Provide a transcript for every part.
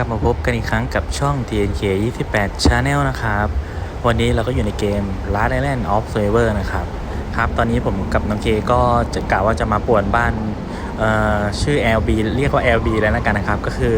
ลับมาพบกันอีกครั้งกับช่อง TNK 28 Channel นะครับ วันนี้เราก็อยู่ในเกม Last Island of Survivor นะครับ ครับ ตอนนี้ผมกับน้องเคก็จะกล่าวว่าจะมาป่วนบ้าน ชื่อ LB เรียกว่า LB แล้วนะกันนะครับ ก็คือ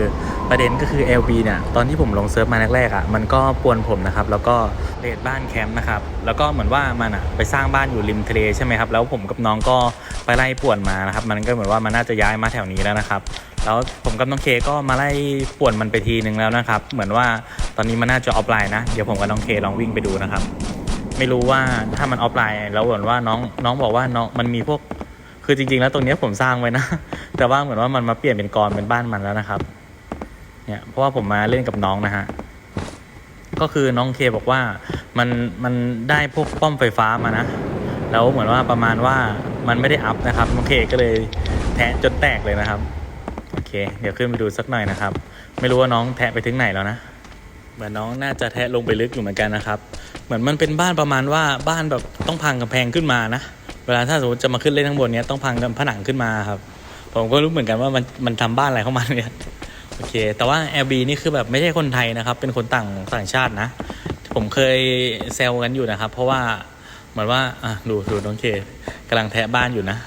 ประเด็นก็คือ LB เนี่ยตอนที่ผมลงเซิร์ฟมาแรกๆอะมันก็ปวนผมนะครับ แล้วก็เรดบ้านแคมป์นะครับ แล้วก็เหมือนว่ามันอะไปสร้างบ้านอยู่ริมทะเลใช่ไหมครับ แล้วผมกับน้องก็ไปไล่ป่วนมานะครับ มันก็เหมือนว่ามันน่าจะย้ายมาแถวนี้แล้วนะครับ แล้วผมกับน้องเคก็มาไล่ป่วนมันไปทีนึงแล้วนะครับ เหมือนว่าตอนนี้มันน่าจะออฟไลน์นะ เดี๋ยวผมกับน้องเคลองวิ่งไปดูนะครับ ไม่รู้ว่าถ้ามันออฟไลน์แล้วเหมือนว่าน้องน้องบอกว่าน้องมันมีพวก คือจริง ๆ แล้วตรงนี้ผมสร้างไว้นะ แต่ว่าเหมือนว่ามันมาเปลี่ยนเป็นกรเป็นบ้านมันแล้วนะครับ เนี่ยเพราะว่าผมมาเล่นกับน้องนะฮะก็คือน้องเคบอกว่ามันมันได้พวกป้อมไฟฟ้ามานะแล้วเหมือนว่าประมาณว่ามันไม่ได้อัพนะครับน้องเคก็เลยแทะจนแตกเลยนะครับโอเค เดี๋ยวขึ้นไปดูสักหน่อยนะครับ ไม่รู้ว่าน้องแทะไปถึงไหนแล้วนะเหมือนน้องน่าจะแทะลงไปลึกอยู่เหมือนกันนะครับ เหมือนมันเป็นบ้านประมาณว่าบ้านแบบต้องพังกำแพงขึ้นมานะ เวลาถ้าสมมติจะมาขึ้นเล่นข้างบนเนี้ยต้องพังผนังขึ้นมาครับ ผมก็รู้เหมือนกันว่ามันมันทำบ้านอะไรเข้ามาเนี่ยโอเค แต่ว่า LB นี่คือแบบไม่ใช่คนไทยนะครับ เป็นคนต่างต่างชาตินะ ผมเคยแซวกันอยู่นะครับ เพราะว่าเหมือนว่าอะดูดูน้องเคกำลังแทะบ้านอยู่นะ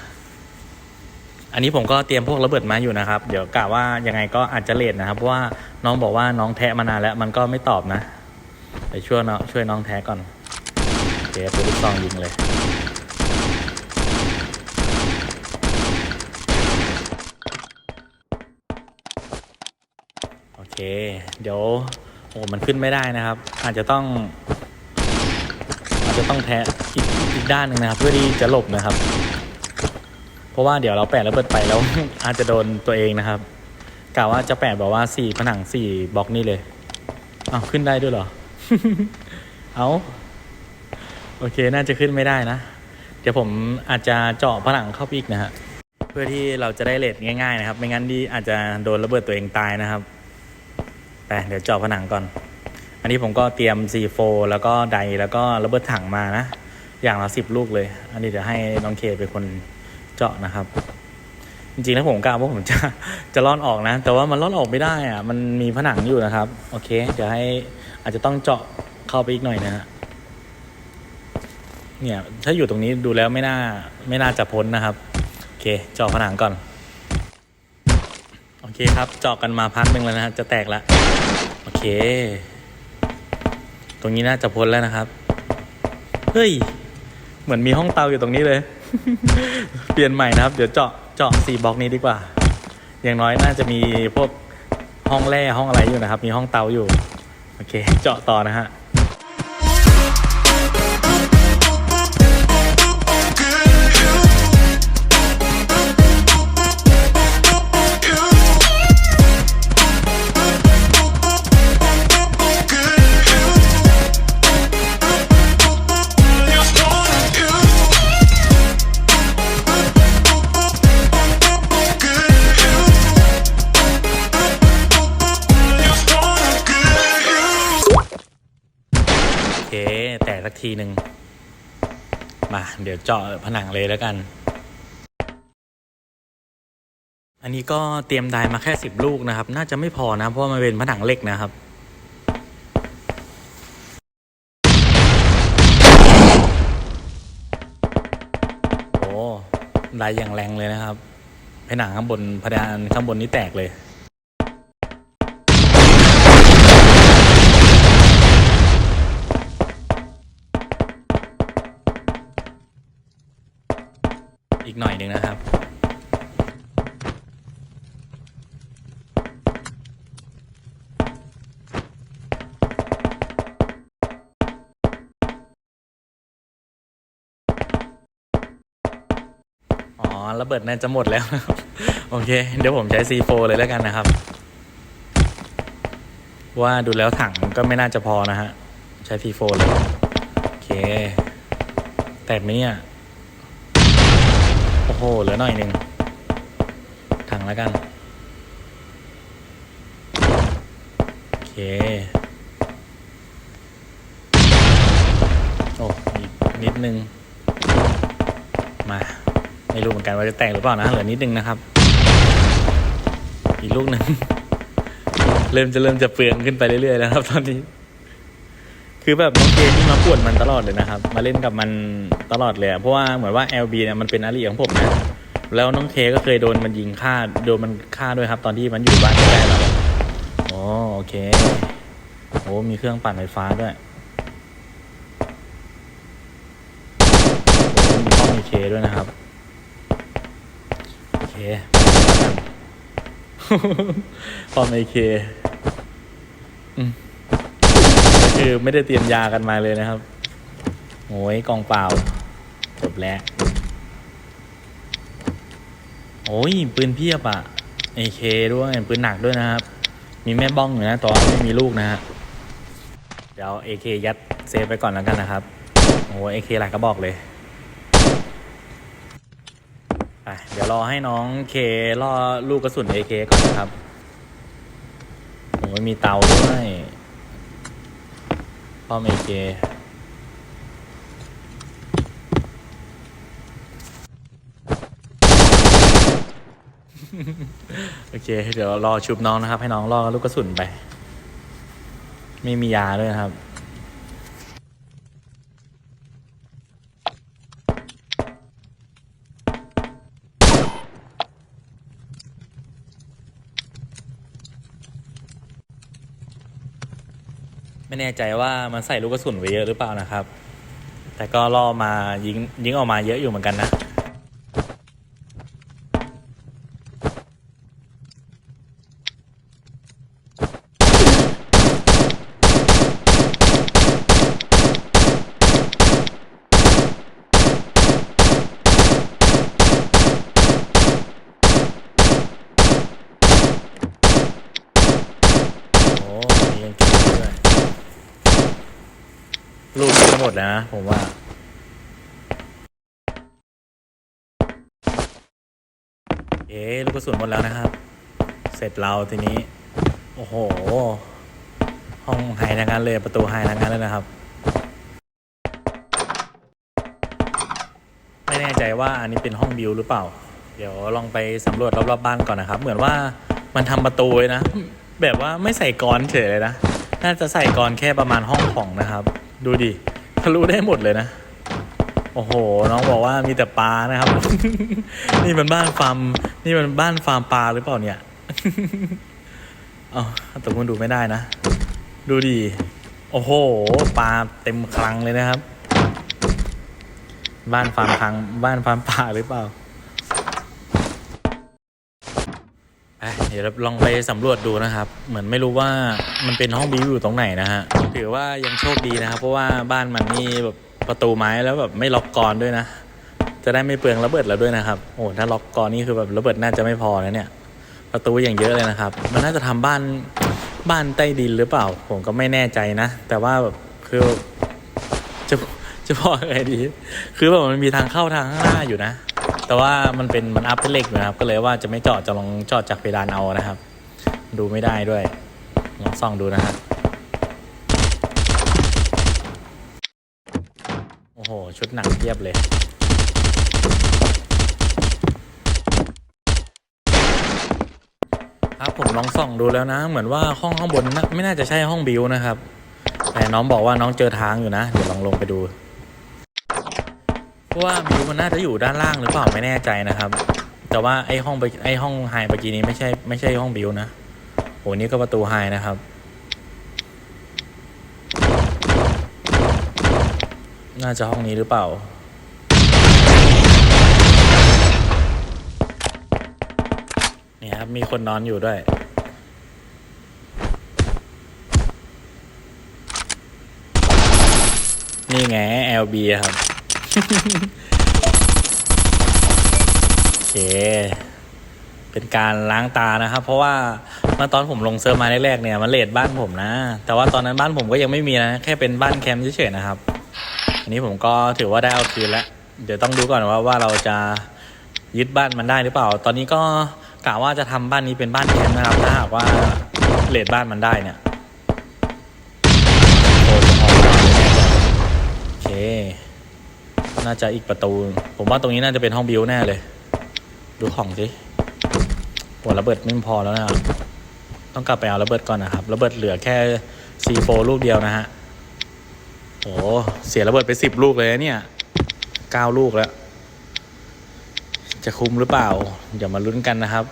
อันนี้ผมก็เตรียมพวกระเบิดมาอยู่นะครับ เดี๋ยวกะว่ายังไงก็อาจจะเลทนะครับเพราะว่าน้องบอกว่าน้องแทะมานานแล้ว มันก็ไม่ตอบนะไปช่วยน้องช่วยน้องแทะก่อนโอเคปืนลูกซองยิงเลย เค เดี๋ยวโอ้มันขึ้นไม่ได้นะครับ อาจจะต้อง อาจจะต้องแทะอีกอีกด้านหนึ่งนะครับ เพื่อที่จะหลบนะครับ เพราะว่าเดี๋ยวเราแปะระเบิดไปแล้ว อาจจะโดนตัวเองนะครับกะว่าจะแปะแบบว่าสี่ผนังสี่บล็อกนี่เลยเอาขึ้นได้ด้วยเหรอ เอาโอเคน่าจะขึ้นไม่ได้นะ เดี๋ยวผมอาจจะเจาะผนังเข้าไปอีกนะฮะเพื่อที่เราจะได้เลทง่ายๆนะครับ ไม่งั้นดีอาจจะโดนระเบิดตัวเองตายนะครับ แต่เดี๋ยวเจาะผนังก่อน อันนี้ผมก็เตรียม C4 แล้วก็ไดแล้วก็ระเบิดถังมานะ อย่างละสิบลูกเลย อันนี้เดี๋ยวให้น้องเคเป็นคนเจาะนะครับ จริงๆแล้วผมกล้าว่าผมจะจะล่อนออกนะ แต่ว่ามันล่อนออกไม่ได้อะมันมีผนังอยู่นะครับ โอเค เดี๋ยวให้อาจจะต้องเจาะเข้าไปอีกหน่อยนะฮะเนี่ยถ้าอยู่ตรงนี้ดูแล้วไม่น่าไม่น่าจะพ้นนะครับ โอเคเจาะผนังก่อน โอเคครับเจาะกันมาพักหนึ่งแล้วนะฮะจะแตกแล้ว โอเค ตรงนี้น่าจะพ้นแล้วนะครับ เฮ้ย เหมือนมีห้องเตาอยู่ตรงนี้เลย เปลี่ยนใหม่นะครับ เดี๋ยวเจาะเจาะสี่บล็อกนี้ดีกว่า อย่างน้อยน่าจะมีพวกห้องแร่ห้องอะไรอยู่นะครับ มีห้องเตาอยู่ โอเค เจาะต่อนะฮะ เจาะผนังเลยแล้วกัน อันนี้ก็เตรียมไดมาแค่สิบลูกนะครับ น่าจะไม่พอนะ เพราะมันเป็นผนังเหล็กนะครับโอ้ไดอย่างแรงเลยนะครับผนังข้างบนพดานข้างบนนี้แตกเลย อีกหน่อยหนึ่งนะครับอ๋อระเบิดน่าจะหมดแล้ว โอเค เดี๋ยวผมใช้ C4 เลยแล้วกันนะครับ ว่าดูแล้วถังก็ไม่น่าจะพอนะฮะ ใช้ C4 เลย โอเค แตกไหมเนี่ย โอ้โห เหลือหน่อยหนึ่งถังแล้วกัน โอเค โอ้อีกนิดนึง มา ไม่รู้เหมือนกันว่าจะแตกหรือเปล่านะ เหลือนิดนึงนะครับ อีกลูกหนึ่ง เริ่มจะเริ่มจะเปลืองขึ้นไปเรื่อยๆแล้วครับตอนนี้ คือแบบน้องเกนี่มาปวนมันตลอดเลยนะครับ มาเล่นกับมันตลอดเลยเพราะว่าเหมือนว่า LB เนี่ยมันเป็นอาลีของผมนะแล้วน้องเคก็เคยโดนมันยิงฆ่าโดนมันฆ่าด้วยครับ ตอนที่มันอยู่บ้านใกล้ๆเราโอโอเคโอ้มีเครื่องปั่นไฟฟ้าด้วยมีห้องมีเคด้วยนะครับโอเคพอมไอเคอืม คือไม่ได้เตรียมยากันมาเลยนะครับโอ้ยกองเปล่าจบแล้วโอ้ยปืนเพียบอะไอเคด้วยปืนหนักด้วยนะครับ มีแม่บ้องอยู่นะตอนไม่มีลูกนะฮะเดี๋ยวเอเคยัดเซฟไปก่อนแล้วกันนะครับโอ้เอเคหลายกระบอกเลยไปเดี๋ยวรอให้น้องเคล่อลูกกระสุน AK ก่อนนะครับโอ้ยมีเตาด้วย ป้อม AK โอเค เดี๋ยวรอชุบน้องนะครับ ให้น้องรอลูกกระสุนไป ไม่มียาด้วยครับ ไม่แน่ใจว่ามันใส่ลูกกระสุนไว้เยอะหรือเปล่านะครับ แต่ก็ล่อมายิงยิงออกมาเยอะอยู่เหมือนกันนะ โอ้มียังกินด้วย ลูกจะหมดแล้วนะ ผมว่า เอ๊ลูกกระสุนหมดแล้วนะครับ เสร็จเราทีนี้ โอ้โห ห้องไฮทางนั้นเลยประตูไฮทางนั้นเลยนะครับ ไม่แน่ใจว่าอันนี้เป็นห้องบิวหรือเปล่า เดี๋ยวลองไปสำรวจรอบๆบ้านก่อนนะครับ เหมือนว่ามันทำประตูนะ แบบว่าไม่ใส่กรอนเฉยเลยนะ น่าจะใส่กรอนแค่ประมาณห้องของนะครับ ดูดิทะลุได้หมดเลยนะ โอ้โห น้องบอกว่ามีแต่ปลานะครับ นี่มันบ้านฟาร์ม นี่มันบ้านฟาร์มปลาหรือเปล่าเนี่ยอ๋อแต่คุณดูไม่ได้นะ ดูดิ โอ้โห ปลาเต็มคลังเลยนะครับ บ้านฟาร์มคลัง บ้านฟาร์มปลาหรือเปล่าอะ เดี๋ยวเราลองไปสำรวจดูนะครับ เหมือนไม่รู้ว่ามันเป็นห้องบิวอยู่ตรงไหนนะฮะ ถือว่ายังโชคดีนะครับ เพราะว่าบ้านมันนี่แบบประตูไม้แล้วแบบไม่ล็อกกรอนด้วยนะ จะได้ไม่เปลืองระเบิดแล้วด้วยนะครับ โอ้ถ้าล็อกกรอนนี่คือแบบระเบิดน่าจะไม่พอนะเนี่ย ประตูอย่างเยอะเลยนะครับ มันน่าจะทำบ้านบ้านใต้ดินหรือเปล่า ผมก็ไม่แน่ใจนะ แต่ว่าแบบคือจะจะบอกยังไงดี คือแบบมันมีทางเข้าทางข้างหน้าอยู่นะ แต่ว่ามันเป็นมันอัพเป็นเล็กนะครับ ก็เลยว่าจะไม่เจาะจะลองเจาะจากเพดานเอานะครับ ดูไม่ได้ด้วย ลองส่องดูนะครับโอ้โห ชุดหนังเทียบเลยครับผมลองส่องดูแล้วนะ เหมือนว่าห้องข้างบนนะไม่น่าจะใช่ห้องบิวนะครับ แต่น้องบอกว่าน้องเจอทางอยู่นะ เดี๋ยวลองลงไปดู ราะว่าบิวมันน่าจะอยู่ด้านล่างหรือเปล่าไม่แน่ใจนะครับ แต่ว่าไอห้องไปไอห้องไฮเมื่อกี้นี้ไม่ใช่ไม่ใช่ห้องบิวนะโหนี่ก็ประตูไฮนะครับน่าจะห้องนี้หรือเปล่านี่ครับ มีคนนอนอยู่ด้วย นี่ไง LB ครับ โอเค เป็นการล้างตานะครับ เพราะว่าเมื่อตอนผมลงเซิร์ฟมาแรกๆเนี่ยมันเลดบ้านผมนะ แต่ว่าตอนนั้นบ้านผมก็ยังไม่มีนะ แค่เป็นบ้านแคมป์เฉยๆนะครับ อันนี้ผมก็ถือว่าได้เอาคืนแล้ว เดี๋ยวต้องดูก่อนว่าว่าเราจะยึดบ้านมันได้หรือเปล่า ตอนนี้ก็กะว่าจะทำบ้านนี้เป็นบ้านแคมป์นะครับถ้าหากว่าเลดบ้านมันได้เนี่ยโอเค น่าจะอีกประตู ผมว่าตรงนี้น่าจะเป็นห้องบิวแน่เลย ดูของสิหัวระเบิดไม่พอแล้วนะครับต้องกลับไปเอาระเบิดก่อนนะครับระเบิดเหลือแค่ C4 ลูกเดียวนะฮะโอ้เสียระเบิดไปสิบลูกเลยเนี่ยเก้าลูกแล้ว จะคุ้มหรือเปล่า เดี๋ยวมาลุ้นกันนะครับ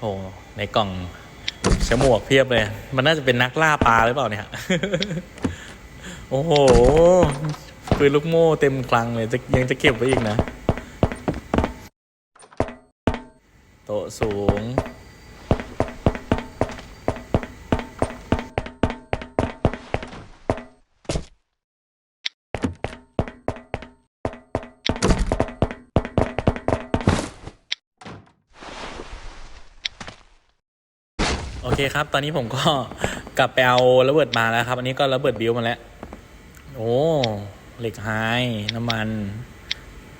โอ้ในกล่องฉมวกเพียบเลย มันน่าจะเป็นนักล่าปลาหรือเปล่าเนี่ย โอ้โหปืนลูกโม่เต็มคลังเลยจะยังจะเก็บไว้อีกนะ โต๊ะสูง เคครับ ตอนนี้ผมก็กลับไปเอาระเบิดมาแล้วครับ อันนี้ก็ระเบิดบิวมาแล้ว โอ้ เหล็กไฮน้ำมัน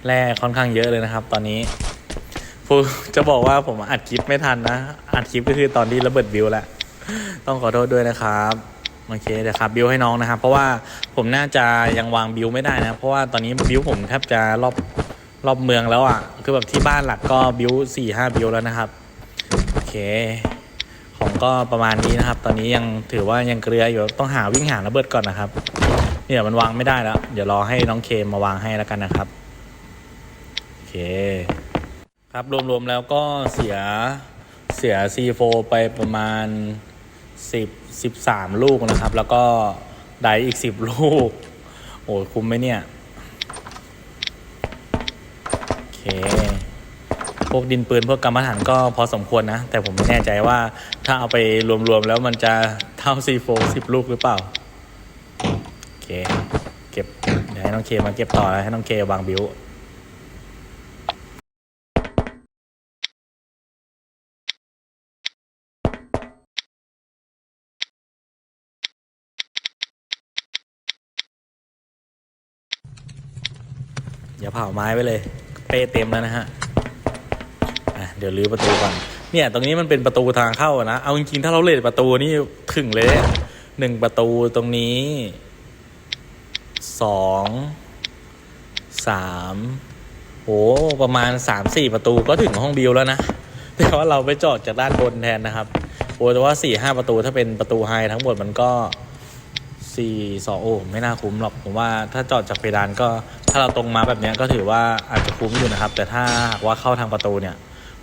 แร่ค่อนข้างเยอะเลยนะครับ ตอนนี้ฟูจะบอกว่าผมอัดคลิปไม่ทันนะ อัดคลิปก็คือตอนที่ระเบิดบิวแล้วต้องขอโทษด้วยนะครับโอเคเดี๋ยวครับบิวให้น้องนะครับ เพราะว่าผมน่าจะยังวางบิวไม่ได้นะ เพราะว่าตอนนี้บิวผมแทบจะรอบรอบเมืองแล้วอะ่ะ คือแบบที่บ้านหลักก็บิวสี่ห้าบิวแล้วนะครับ โอเค ของก็ประมาณนี้นะครับ ตอนนี้ยังถือว่ายังเกลืออยู่ต้องหาวิ่งหาระเบิดก่อนนะครับ เนี่ยมันวางไม่ได้แล้ว เดี๋ยวรอให้น้องเคมาวางให้แล้วกันนะครับโอเค ครับรวมๆแล้วก็เสียเสีย C4 ไปประมาณ 10 13 ลูกนะครับ แล้วก็ไดอีก 10 ลูก โอ้คุ้มไหมเนี่ย โอเค พวกดินปืนพวกกรรมฐานก็พอสมควรนะ แต่ผมไม่แน่ใจว่าถ้าเอาไปรวมๆแล้วมันจะเท่า C4 10ลูกหรือเปล่า โอเค เก็บเดี๋ยวให้น้องเคมาเก็บต่อแล้วให้น้องเควางบิวอย่าเผาไม้ไว้เลย เป้เต็มแล้วนะฮะะเดี๋ยวรื้อประตูก่อนเนี่ยตรงนี้มันเป็นประตูทางเข้านะเอาจริงๆถ้าเราเลดประตูนี่ถึงเลยหนึ่งประตูตรงนี้สองสามโหประมาณสามสี่ประตูก็ถึงห้องบิวแล้วนะแต่ว่าเราไปจอดจากด้านบนแทนนะครับโอ้แต่ว่าสี่ห้าประตูถ้าเป็นประตูไฮทั้งหมดมันก็สี่สองโอ้ไม่น่าคุ้มหรอกผมว่าถ้าจอดจากเพดานก็ถ้าเราตรงมาแบบนี้ก็ถือว่าอาจจะคุ้มอยู่นะครับ แต่ถ้าหากว่าเข้าทางประตูเนี่ย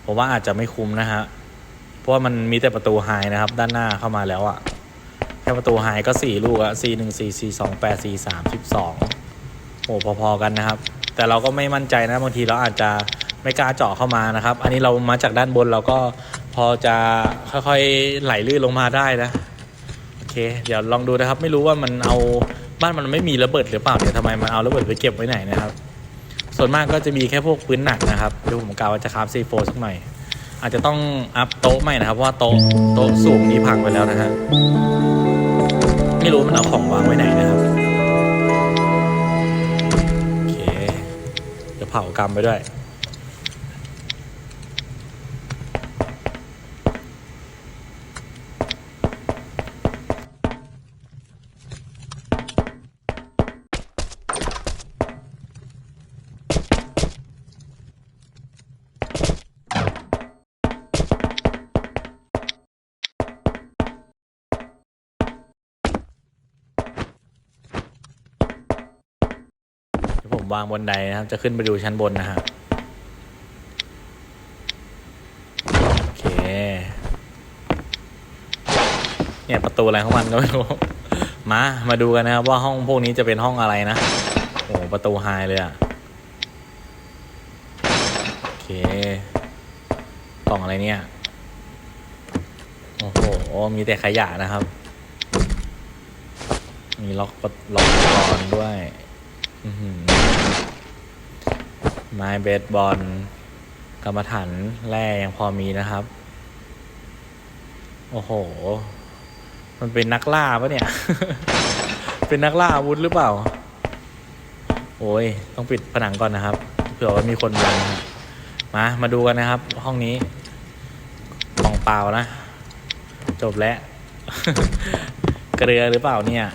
ผมว่าอาจจะไม่คุ้มนะฮะ เพราะว่ามันมีแต่ประตูไฮนะครับ ด้านหน้าเข้ามาแล้วอะแค่ประตูไฮก็สี่ลูกอะสี่หนึ่งสี่สี่สองแปดสี่สามสิบสองโอ้พอๆกันนะครับ แต่เราก็ไม่มั่นใจนะบางทีเราอาจจะไม่กล้าเจาะเข้ามานะครับ อันนี้เรามาจากด้านบนเราก็พอจะค่อยๆไหลลื่นลงมาได้นะ โอเค เดี๋ยวลองดูนะครับ ไม่รู้ว่ามันเอาบ้านมันไม่มีระเบิดหรือเปล่าเนี่ยทำไมมันเอาระเบิดไปเก็บไว้ไหนนะครับ ส่วนมากก็จะมีแค่พวกปืนหนักนะครับเดี๋ยวผมกล่าวว่าจะคราฟซีโฟสักหน่อย อาจจะต้องอัพโต๊ะใหม่นะครับเพราะว่าโต๊ะโต๊ะสูงนี้พังไปแล้วนะฮะไม่รู้มันเอาของวางไว้ไหนนะครับโอเคเดี๋ยวเผากรรมไปด้วย ดี๋ยวผมวางบนไดนะครับ จะขึ้นไปดูชั้นบนนะครับโอเค เนี่ยประตูอะไรของมันก็ไม่รู้มา มาดูกันนะครับว่าห้องพวกนี้จะเป็นห้องอะไรนะ โอ้ประตูไฮเลยอะโอเคกล่องอะไรเนี่ย โอ้โห มีแต่ขยะนะครับ มีล็อกปล็อกกรอนด้วย ไม้เบสบอลกรรมฐานแร่ยังพอมีนะครับ โอ้โห มันเป็นนักล่าปะเนี่ย เป็นนักล่าอาวุธหรือเปล่า โอ้ย ต้องปิดผนังก่อนนะครับ เผื่อว่ามีคนมานะมา มาดูกันนะครับ ห้องนี้กล่องเปล่านะ จบแล้ว เกลือหรือเปล่าเนี่ย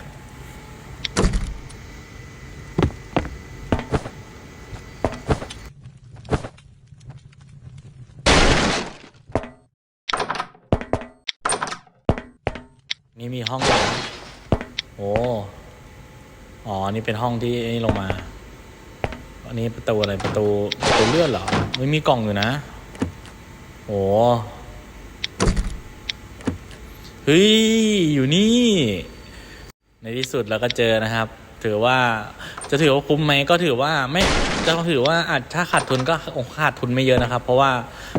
นี่มีห้องโอ้อ๋อ นี่เป็นห้องที่นี่ลงมา อันนี้ประตูอะไรประตูประตูเลื่อนเหรอไม่มีกล่องอยู่นะ โอ้เฮ้ย อยู่นี่ ในที่สุดเราก็เจอนะครับ ถือว่าจะถือว่าคุ้มไหมก็ถือว่าไม่ จะถือว่าอาจถ้าขาดทุนก็ขาดทุนไม่เยอะนะครับ เพราะว่า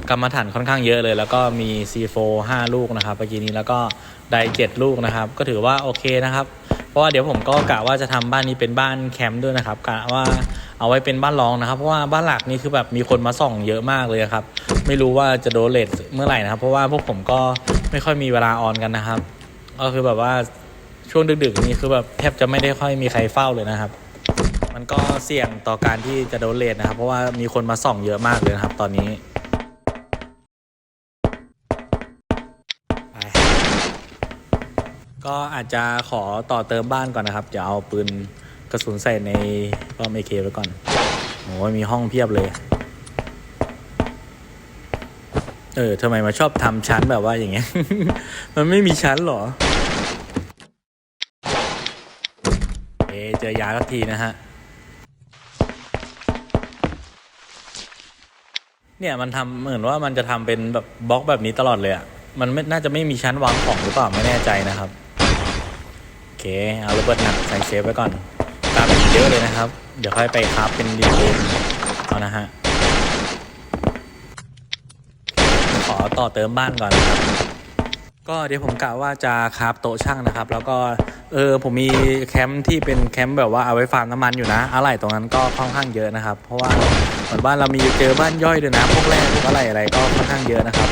กรรมฐานค่อนข้างเยอะเลย แล้วก็มี C4 5 ลูกนะครับเมื่อกี้นี้แล้วก็ได7ลูกนะครับ ก็ถือว่าโอเคนะครับ เพราะว่าเดี๋ยวผมก็กะว่าจะทำบ้านนี้เป็นบ้านแคมป์ด้วยนะครับกะว่าเอาไว้เป็นบ้านรองนะครับ เพราะว่าบ้านหลักนี่คือแบบมีคนมาส่องเยอะมากเลยครับ ไม่รู้ว่าจะโดนเลทเมื่อไหร่นะครับ เพราะว่าพวกผมก็ไม่ค่อยมีเวลาออนกันนะครับ ก็คือแบบว่าช่วงดึกๆนี่คือแบบแทบจะไม่ได้ค่อยมีใครเฝ้าเลยนะครับ มันก็เสี่ยงต่อการที่จะโดนเลทนะครับ เพราะว่ามีคนมาส่องเยอะมากเลยนะครับ ตอนนี้ก็อาจจะขอต่อเติมบ้านก่อนนะครับ จะเอาปืนกระสุนใส่ในป้อมเอเคไว้ก่อนโอ้ยมีห้องเพียบเลย เออทำไมมาชอบทำชั้นแบบว่าอย่างเงี้ย มันไม่มีชั้นหรอ เอเจอยาสักทีนะฮะ เนี่ยมันทำเหมือนว่ามันจะทำเป็นแบบบล็อกแบบนี้ตลอดเลยอะ่ะ มันไม่น่าจะไม่มีชั้นวางของหรือเปล่าไม่แน่ใจนะครับ โอเค เอาระเบิดหนักใส่เซฟไว้ก่อนตามอีกเยอะเลยนะครับ เดี๋ยวค่อยไปคราฟเป็นดีเนเอานะฮะ ขอต่อเติมบ้านก่อนนะครับ ก็เดี๋ยวผมกะว่าจะคราฟโต๊ะช่างนะครับ แล้วก็เออผมมีแคมป์ที่เป็นแคมป์แบบว่าเอาไว้ฟาร์มน้ำมันอยู่นะ อะไรตรงนั้นก็ค่อนข้างเยอะนะครับ เพราะว่า เหมือนบ้านเรามีเจอบ้านย่อยด้วยนะพวกแร่พวกอะไรอะไรก็ค่อนข้างเยอะนะครับ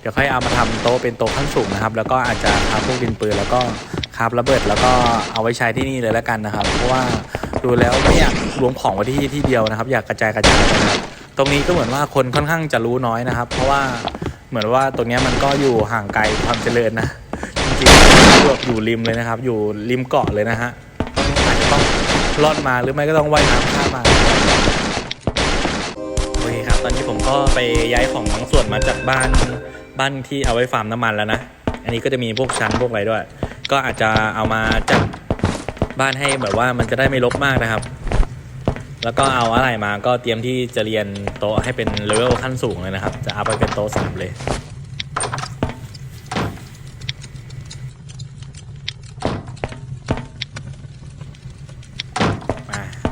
เดี๋ยวค่อยเอามาทำโต๊ะเป็นโต๊ะขั้นสูงนะครับ แล้วก็อาจจะคราพวกดินปืนแล้วก็คาฟระเบิดแล้วก็เอาไว้ใช้ที่นี่เลยแล้วกันนะครับ เพราะว่าดูแล้วไม่อยากรวมของไว้ที่ที่เดียวนะครับ อยากกระจายกระจายนะครับตรงนี้ก็เหมือนว่าคนค่อนข้างจะรู้น้อยนะครับ เพราะว่าเหมือนว่าตรงนี้มันก็อยู่ห่างไกลความเจริญนะจริงๆแบบอยู่ริมเลยนะครับ อยู่ริมเกาะเลยนะฮะอาจจะต้องลอดมาหรือไม่ก็ต้องว่ายน้ำข้ามมา อนนี้ผมก็ไปย้ายของบางส่วนมาจากบ้านบ้านที่เอาไว้ฟาร์มน้ำมันแล้วนะ อันนี้ก็จะมีพวกชั้นพวกอะไรด้วย ก็อาจจะเอามาจัดบ้านให้แบบว่ามันจะได้ไม่รกมากนะครับ แล้วก็เอาอะไรมาก็เตรียมที่จะเรียนโต๊ะให้เป็นเลเวลขั้นสูงเลยนะครับ จะเอาไปเป็นโต๊ะสามเลย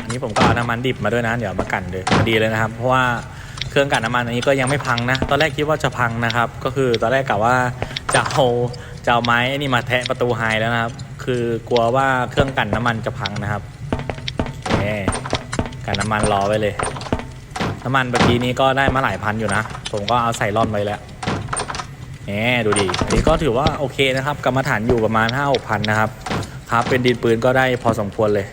อันนี้ผมก็เอาน้ำมันดิบมาด้วยนะ เดี๋ยวมากันเลยพอดีเลยนะครับ เพราะว่า เครื่องกันน้ำมันอันนี้ก็ยังไม่พังนะ ตอนแรกคิดว่าจะพังนะครับ ก็คือตอนแรกกะว่าจะเอาจะเอาไม้นี่มาแทะประตูไฮแล้วนะครับ คือกลัวว่าเครื่องกันน้ำมันจะพังนะครับโอเคกั่นน้ำมันรอไว้เลย น้ำมันเมื่อกี้นี้ก็ได้มาหลายพันอยู่นะ ผมก็เอาใส่ร่อนไว้แล้วแหมดูดิอันนี้ก็ถือว่าโอเคนะครับ กรรมฐานอยู่ประมาณ5 6พันนะครับ ครับเป็นดินปืนก็ได้พอสมควรเลย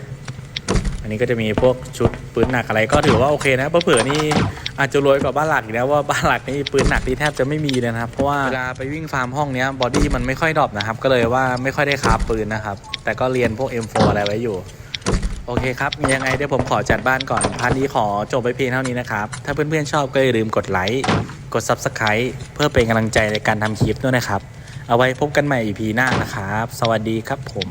อันนี้ก็จะมีพวกชุดปืนหนักอะไรก็ถือว่าโอเคนะเผื่อนี่ อาจจะรวยกว่าบ้านหลักอีกนะว่าบ้านหลักนี่ปืนหนักนี่แทบจะไม่มีเลยนะครับ เพราะว่าเวลาไปวิ่งฟาร์มห้องเนี้ยบอดี้มันไม่ค่อยดรอปนะครับ ก็เลยว่าไม่ค่อยได้คาฟปืนนะครับ แต่ก็เรียนพวก M4 อะไรไว้อยู่ โอเคครับ มียังไงเดี๋ยวผมขอจัดบ้านก่อนพาร์ทนี้ขอจบไปเพียงเท่านี้นะครับ ถ้าเพื่อนๆชอบก็อย่าลืมกดไลค์กด Subscribe เพื่อเป็นกำลังใจในการทำคลิปด้วยนะครับ เอาไว้พบกันใหม่ EP หน้านะครับ สวัสดีครับผม